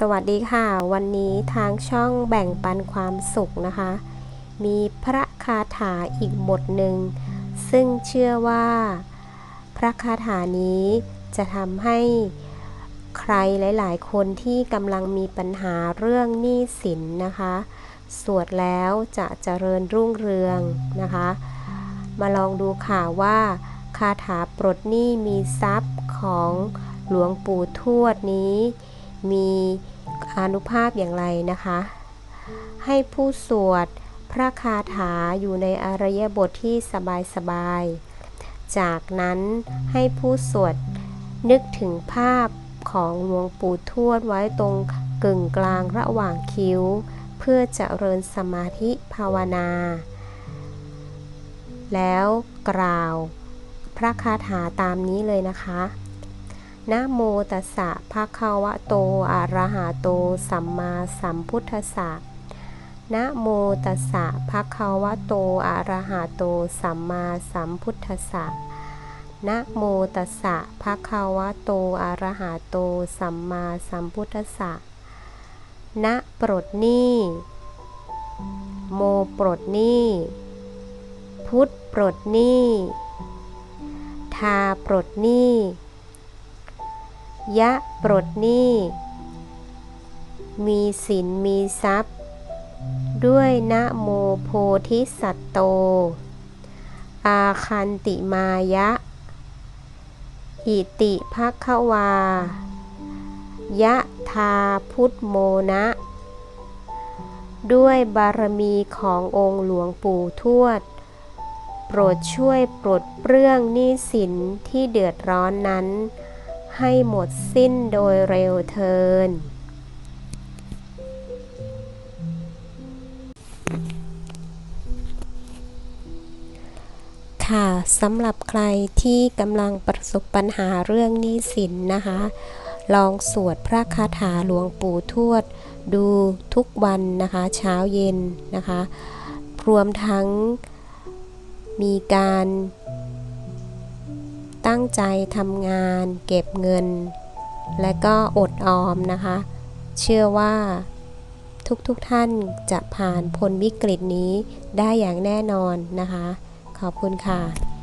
สวัสดีค่ะ วันนี้ทางช่องแบ่งปันความสุขนะคะ มีพระคาถาอีกบทหนึ่ง ซึ่งเชื่อว่า พระคาถานี้จะทำให้ใครหลาย ๆ คนที่กำลังมีปัญหาเรื่องหนี้สินนะคะ สวดแล้วจะเจริญรุ่งเรืองนะคะ มาลองดูค่ะว่าคาถาปลดหนี้มีทรัพย์ของหลวงปู่ทวดนี้ มีอานุภาพอย่างไรนะคะ ให้ผู้สวดพระคาถาอยู่ในอารยบทที่สบายๆจากนั้นให้ผู้สวดนึกถึงภาพของหลวงปู่ทวดไว้ตรงกึ่งกลางระหว่างคิ้ว เพื่อจเจริญสมาธิภาวนา แล้วกล่าวพระคาถาตามนี้เลยนะคะ นะโมตัสสะภะคะวะโต อะระหะโต สัมมาสัมพุทธัสสะนะโมตัสสะภะคะวะโต อะระหะโต สัมมาสัมพุทธัสสะนะโมตัสสะภะคะวะโต อะระหะโต สัมมาสัมพุทธัสสะนะปลดหนี้ โมปลดหนี้ พุทธปลดหนี้ ทาปลดหนี้ ยะปลดหนี้ มีสินมีทรัพย์ ด้วยนะโมโพธิสัตโต อาคันติมายะ อิติภควา ยะทาพุทธโมนะ ด้วยบารมีขององค์หลวงปู่ทวด โปรดช่วยปลดเปลื้องหนี้สินที่เดือดร้อนนั้น ให้หมดสิ้นโดยเร็วเทิน ค่ะสำหรับใครที่กำลังประสบปัญหาเรื่องหนี้สินนะคะ ลองสวดพระคาถาหลวงปู่ทวด ดูทุกวันนะคะ เช้าเย็นนะคะ รวมทั้งมีการ ตั้งใจทำงาน เก็บเงิน และก็อดออมนะคะ เชื่อว่าทุกๆทท่านจะผ่านพ้นวิกฤตนี้ได้อย่างแน่นอนนะคะ ขอบคุณค่ะ